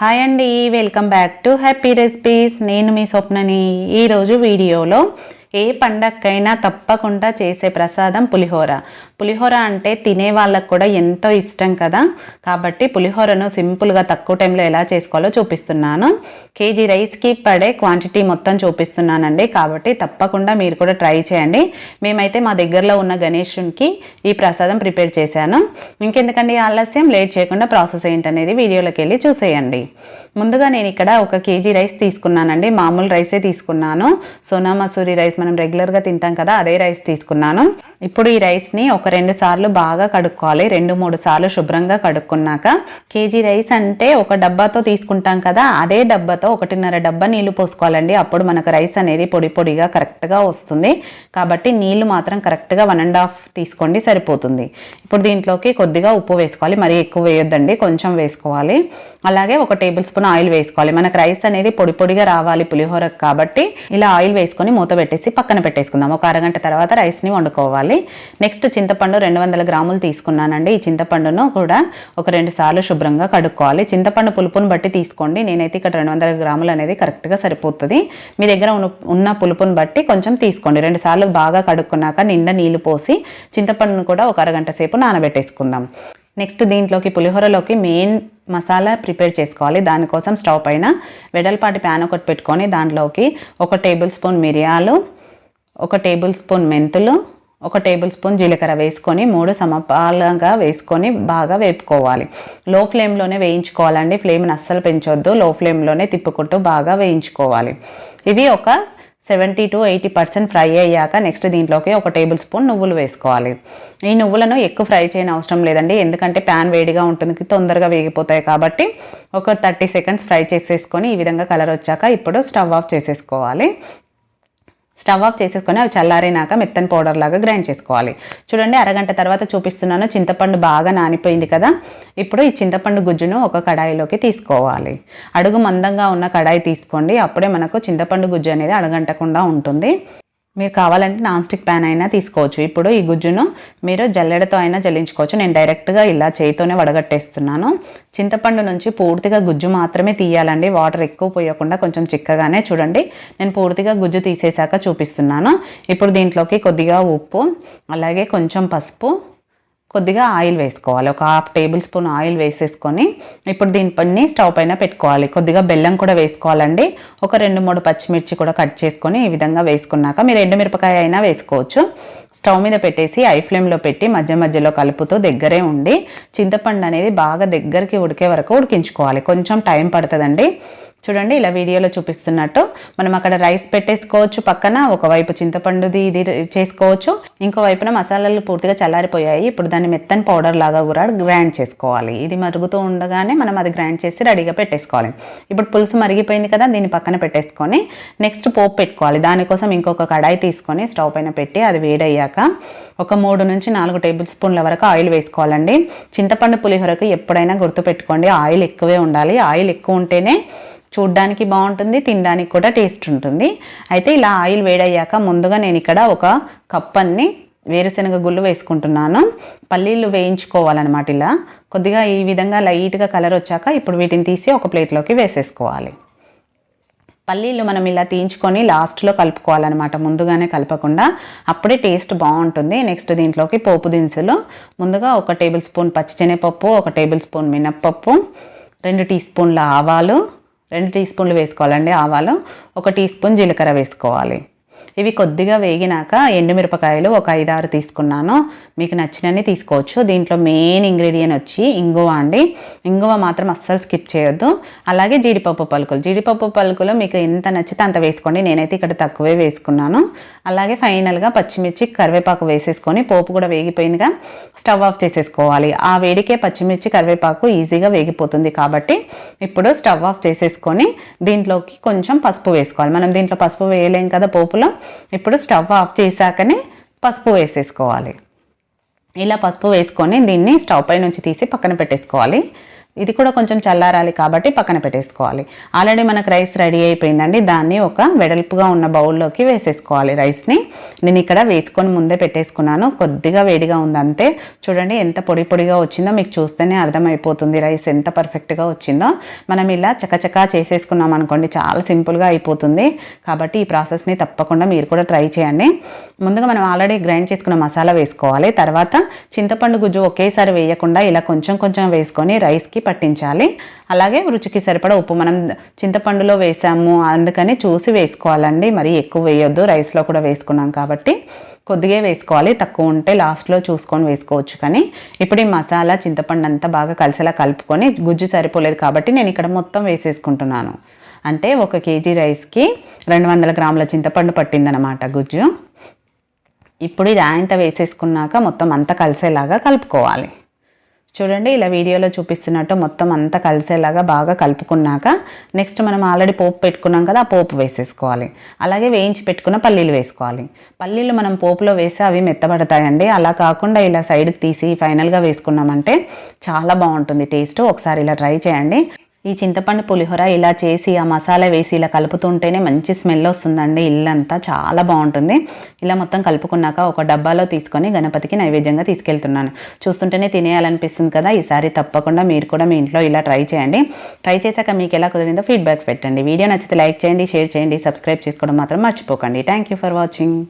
Hi అండి welcome back to happy recipes నేను మీ స్వప్నని. ఈరోజు వీడియోలో ఏ పండక్కైనా తప్పకుండా చేసే ప్రసాదం పులిహోర. పులిహోర అంటే తినే వాళ్ళకు కూడా ఎంతో ఇష్టం కదా. కాబట్టి పులిహోరను సింపుల్గా తక్కువ టైంలో ఎలా చేసుకోవాలో చూపిస్తున్నాను. కేజీ రైస్కి పడే క్వాంటిటీ మొత్తం చూపిస్తున్నానండి. కాబట్టి తప్పకుండా మీరు కూడా ట్రై చేయండి. మేమైతే మా దగ్గరలో ఉన్న గణేషునికి ఈ ప్రసాదం ప్రిపేర్ చేశాను. ఇంకెందుకండి ఆలస్యం? లేట్ చేయకుండా ప్రాసెస్ ఏంటనేది వీడియోలోకి వెళ్ళి చూసేయండి. ముందుగా నేను ఇక్కడ ఒక కేజీ రైస్ తీసుకున్నానండి. మామూలు రైసే తీసుకున్నాను. సోనా మసూరి రైస్ మనం రెగ్యులర్గా తింటాం కదా అదే రైస్ తీసుకున్నాను. ఇప్పుడు ఈ రైస్ని ఒక రెండు సార్లు బాగా కడుక్కోవాలి. రెండు మూడు సార్లు శుభ్రంగా కడుక్కున్నాక కేజీ రైస్ అంటే ఒక డబ్బాతో తీసుకుంటాం కదా అదే డబ్బాతో ఒకటిన్నర డబ్బా నీళ్ళు పోసుకోవాలండి. అప్పుడు మనకు రైస్ అనేది పొడి పొడిగా కరెక్ట్గా వస్తుంది. కాబట్టి నీళ్ళు మాత్రం కరెక్ట్గా వన్ అండ్ హాఫ్ తీసుకోండి సరిపోతుంది. ఇప్పుడు దీంట్లోకి కొద్దిగా ఉప్పు వేసుకోవాలి. మరీ ఎక్కువ వేయొద్దండి కొంచెం వేసుకోవాలి. అలాగే ఒక టేబుల్ స్పూన్ ఆయిల్ వేసుకోవాలి. మనకు రైస్ అనేది పొడి పొడిగా రావాలి పులిహోరకు కాబట్టి ఇలా ఆయిల్ వేసుకొని మూత పెట్టేసి పక్కన పెట్టేసుకుందాం. ఒక అరగంట తర్వాత రైస్ని వండుకోవాలి. నెక్స్ట్ చింతపండు రెండు వందల గ్రాములు తీసుకున్నానండి. ఈ చింతపండును కూడా ఒక రెండు సార్లు శుభ్రంగా కడుక్కోవాలి. చింతపండు పులుపును బట్టి తీసుకోండి. నేనైతే ఇక్కడ రెండు వందల గ్రాములు అనేది కరెక్ట్గా సరిపోతుంది. మీ దగ్గర ఉన్న- పులుపును బట్టి కొంచెం తీసుకోండి. రెండు సార్లు బాగా కడుక్కున్నాక నిండా నీళ్ళు పోసి చింతపండును కూడా ఒక అరగంట సేపు నానబెట్టేసుకుందాం. నెక్స్ట్ దీంట్లోకి పులిహోరలోకి మెయిన్ మసాలా ప్రిపేర్ చేసుకోవాలి. దానికోసం స్టవ్ పైన వెడల్పాటి ప్యాన్ ఒకటి పెట్టుకొని దాంట్లోకి ఒక టేబుల్ స్పూన్ మిరియాలు ఒక టేబుల్ స్పూన్ మెంతులు ఒక టేబుల్ స్పూన్ జీలకర్ర వేసుకొని మూడు సమపాలంగా వేసుకొని బాగా వేపుకోవాలి. లో ఫ్లేమ్లోనే వేయించుకోవాలండి. ఫ్లేమ్ని అస్సలు పెంచొద్దు. లో ఫ్లేమ్లోనే తిప్పుకుంటూ బాగా వేయించుకోవాలి. ఇవి ఒక seventy to eighty percent fry అయ్యాక నెక్స్ట్ దీంట్లోకి ఒక టేబుల్ స్పూన్ నువ్వులు వేసుకోవాలి. ఈ నువ్వులను ఎక్కువ ఫ్రై చేయని అవసరం లేదండి. ఎందుకంటే ప్యాన్ వేడిగా ఉంటుంది. తొందరగా వేగిపోతాయి కాబట్టి ఒక థర్టీ సెకండ్స్ ఫ్రై చేసేసుకొని ఈ విధంగా కలర్ వచ్చాక ఇప్పుడు స్టవ్ ఆఫ్ చేసేసుకోవాలి. స్టవ్ ఆఫ్ చేసేసుకొని అవి చల్లారినాక మెత్తని పౌడర్ లాగా గ్రైండ్ చేసుకోవాలి. చూడండి అరగంట తర్వాత చూపిస్తున్నాను. చింతపండు బాగా నానిపోయింది కదా. ఇప్పుడు ఈ చింతపండు గుజ్జును ఒక కడాయిలోకి తీసుకోవాలి. అడుగు మందంగా ఉన్న కడాయి తీసుకోండి. అప్పుడే మనకు చింతపండు గుజ్జు అనేది అడగంటకుండా ఉంటుంది. మీరు కావాలంటే నాన్ స్టిక్ ప్యాన్ అయినా తీసుకోవచ్చు. ఇప్పుడు ఈ గుజ్జును మీరు జల్లెడతో అయినా జల్లించుకోవచ్చు. నేను డైరెక్ట్గా ఇలా చేయితోనే వడగట్టేస్తున్నాను. చింతపండు నుంచి పూర్తిగా గుజ్జు మాత్రమే తీయాలండి. వాటర్ ఎక్కువ పోయకుండా కొంచెం చిక్కగానే చూడండి. నేను పూర్తిగా గుజ్జు తీసేశాక చూపిస్తున్నాను. ఇప్పుడు దీంట్లోకి కొద్దిగా ఉప్పు అలాగే కొంచెం పసుపు కొద్దిగా ఆయిల్ వేసుకోవాలి. ఒక హాఫ్ టేబుల్ స్పూన్ ఆయిల్ వేసేసుకొని ఇప్పుడు దీనిపైన స్టవ్ పైన పెట్టుకోవాలి. కొద్దిగా బెల్లం కూడా వేసుకోవాలండి. ఒక రెండు మూడు పచ్చిమిర్చి కూడా కట్ చేసుకొని ఈ విధంగా వేసుకున్నాక మీరు ఎండుమిరపకాయ అయినా వేసుకోవచ్చు. స్టవ్ మీద పెట్టేసి ఐ ఫ్లేమ్లో పెట్టి మధ్య మధ్యలో కలుపుతూ దగ్గరే ఉండి చింతపండు అనేది బాగా దగ్గరికి ఉడికే వరకు ఉడికించుకోవాలి. కొంచెం టైం పడుతుందండి. చూడండి ఇలా వీడియోలో చూపిస్తున్నట్టు మనం అక్కడ రైస్ పెట్టేసుకోవచ్చు పక్కన ఒకవైపు చింతపండుది ఇది చేసుకోవచ్చు. ఇంకో వైపున మసాలాలు పూర్తిగా చల్లారిపోయాయి. ఇప్పుడు దాన్ని మెత్తని పౌడర్ లాగా కూడా గ్రైండ్ చేసుకోవాలి. ఇది మరుగుతూ ఉండగానే మనం అది గ్రైండ్ చేసి రెడీగా పెట్టేసుకోవాలి. ఇప్పుడు పులుసు మరిగిపోయింది కదా దీన్ని పక్కన పెట్టేసుకొని నెక్స్ట్ పోపు పెట్టుకోవాలి. దానికోసం ఇంకొక కడాయి తీసుకొని స్టవ్ పైన పెట్టి అది వేడయ్యాక ఒక మూడు నుంచి నాలుగు టేబుల్ స్పూన్ల వరకు ఆయిల్ వేసుకోవాలండి. చింతపండు పులిహోరకు ఎప్పుడైనా గుర్తుపెట్టుకోండి ఆయిల్ ఎక్కువే ఉండాలి. ఆయిల్ ఎక్కువ ఉంటేనే చూడ్డానికి బాగుంటుంది తినడానికి కూడా టేస్ట్ ఉంటుంది. అయితే ఇలా ఆయిల్ వేడయ్యాక ముందుగా నేను ఇక్కడ ఒక కప్పన్ని వేరుశనగ గుళ్ళు వేసుకుంటున్నాను. పల్లీలు వేయించుకోవాలన్నమాట ఇలా. కొద్దిగా ఈ విధంగా లైట్గా కలర్ వచ్చాక ఇప్పుడు వీటిని తీసి ఒక ప్లేట్లోకి వేసేసుకోవాలి. పల్లీలు మనం ఇలా తీయించుకొని లాస్ట్లో కలుపుకోవాలన్నమాట. ముందుగానే కలపకుండా అప్పుడే టేస్ట్ బాగుంటుంది. నెక్స్ట్ దీంట్లోకి పోపు దినుసులు. ముందుగా ఒక టేబుల్ స్పూన్ పచ్చిశనగపప్పు ఒక టేబుల్ స్పూన్ మినప్పప్పు రెండు టీ స్పూన్ల ఆవాలు రెండు టీ స్పూన్లు వేసుకోవాలండి ఆవాలు ఒక టీ స్పూన్ జీలకర్ర వేసుకోవాలి. ఇవి కొద్దిగా వేగినాక ఎండుమిరపకాయలు ఒక ఐదారు తీసుకున్నాను. మీకు నచ్చినన్ని తీసుకోవచ్చు. దీంట్లో మెయిన్ ఇంగ్రీడియంట్ వచ్చి ఇంగువ అండి. ఇంగువ మాత్రం అస్సలు స్కిప్ చేయొద్దు. అలాగే జీడిపప్పు పలుకులు. జీడిపప్పు పలుకులు మీకు ఎంత నచ్చితే అంత వేసుకోండి. నేనైతే ఇక్కడ తక్కువే వేసుకున్నాను. అలాగే ఫైనల్గా పచ్చిమిర్చి కరివేపాకు వేసేసుకొని పోపు కూడా వేగిపోయిందిగా. స్టవ్ ఆఫ్ చేసేసుకోవాలి. ఆ వేడికే పచ్చిమిర్చి కరివేపాకు ఈజీగా వేగిపోతుంది కాబట్టి ఇప్పుడు స్టవ్ ఆఫ్ చేసేసుకొని దీంట్లోకి కొంచెం పసుపు వేసుకోవాలి. మనం దీంట్లో పసుపు వేయలేం కదా పోపులో. ఇప్పుడు స్టవ్ ఆఫ్ చేశాకనే పసుపు వేసేసుకోవాలి. ఇలా పసుపు వేసుకొని దీన్ని స్టవ్ పై నుంచి తీసి పక్కన పెట్టేసుకోవాలి. ఇది కూడా కొంచెం చల్లారాలి కాబట్టి పక్కన పెట్టేసుకోవాలి. ఆల్రెడీ మనకు రైస్ రెడీ అయిపోయిందండి. దాన్ని ఒక వెడల్పుగా ఉన్న బౌల్లోకి వేసేసుకోవాలి రైస్ని నేను ఇక్కడ వేసుకొని ముందే పెట్టేసుకున్నాను. కొద్దిగా వేడిగా ఉంది అంతే చూడండి ఎంత పొడి పొడిగా వచ్చిందో మీకు చూస్తేనే అర్థమైపోతుంది రైస్ ఎంత పర్ఫెక్ట్గా వచ్చిందో. మనం ఇలా చకచకా చేసేసుకున్నాం అనుకోండి చాలా సింపుల్గా అయిపోతుంది. కాబట్టి ఈ ప్రాసెస్ని తప్పకుండా మీరు కూడా ట్రై చేయండి. ముందుగా మనం ఆల్రెడీ గ్రైండ్ చేసుకున్న మసాలా వేసుకోవాలి. తర్వాత చింతపండు గుజ్జు ఒకేసారి వేయకుండా ఇలా కొంచెం కొంచెం వేసుకొని రైస్కి పట్టించాలి. అలాగే రుచికి సరిపడా ఉప్పు మనం చింతపండులో వేసాము అందుకని చూసి వేసుకోవాలండి. మరి ఎక్కువ వేయొద్దు రైస్లో కూడా వేసుకున్నాం కాబట్టి. కొద్దిగా వేసుకోవాలి తక్కువ ఉంటే లాస్ట్లో చూసుకొని వేసుకోవచ్చు కానీ. ఇప్పుడు ఈ మసాలా చింతపండు అంతా బాగా కలిసేలా కలుపుకొని గుజ్జు సరిపోలేదు కాబట్టి నేను ఇక్కడ మొత్తం వేసేసుకుంటున్నాను. అంటే ఒక కేజీ రైస్కి రెండు వందల గ్రాముల చింతపండు పట్టిందనమాట గుజ్జు. ఇప్పుడు ఇది ఆయంత వేసేసుకున్నాక మొత్తం అంతా కలిసేలాగా కలుపుకోవాలి. చూడండి ఇలా వీడియోలో చూపిస్తున్నట్టు మొత్తం అంతా కలిసేలాగా బాగా కలుపుకున్నాక నెక్స్ట్ మనం ఆల్రెడీ పోపు పెట్టుకున్నాం కదా ఆ పోపు వేసేసుకోవాలి. అలాగే వేయించి పెట్టుకున్న పల్లీలు వేసుకోవాలి. పల్లీలు మనం పోపులో వేస్తే అవి మెత్తబడతాయండి. అలా కాకుండా ఇలా సైడ్కి తీసి ఫైనల్గా వేసుకున్నామంటే చాలా బాగుంటుంది టేస్ట్. ఒకసారి ఇలా ట్రై చేయండి. ఈ చింతపండు పులిహోర ఇలా చేసి ఆ మసాలా వేసి ఇలా కలుపుతుంటేనే మంచి స్మెల్ వస్తుందండి. ఇల్లంతా చాలా బాగుంటుంది. ఇలా మొత్తం కలుపుకున్నాక ఒక డబ్బాలో తీసుకొని గణపతికి నైవేద్యంగా తీసుకెళ్తున్నాను. చూస్తుంటేనే తినేయాలనిపిస్తుంది కదా. ఈసారి తప్పకుండా మీరు కూడా మీ ఇంట్లో ఇలా ట్రై చేయండి. ట్రై చేశాక మీకు ఎలా కుదిరిందో ఫీడ్బ్యాక్ పెట్టండి. వీడియో నచ్చితే లైక్ చేయండి షేర్ చేయండి సబ్స్క్రైబ్ చేసుకోవడం మాత్రం మర్చిపోకండి. Thank you for watching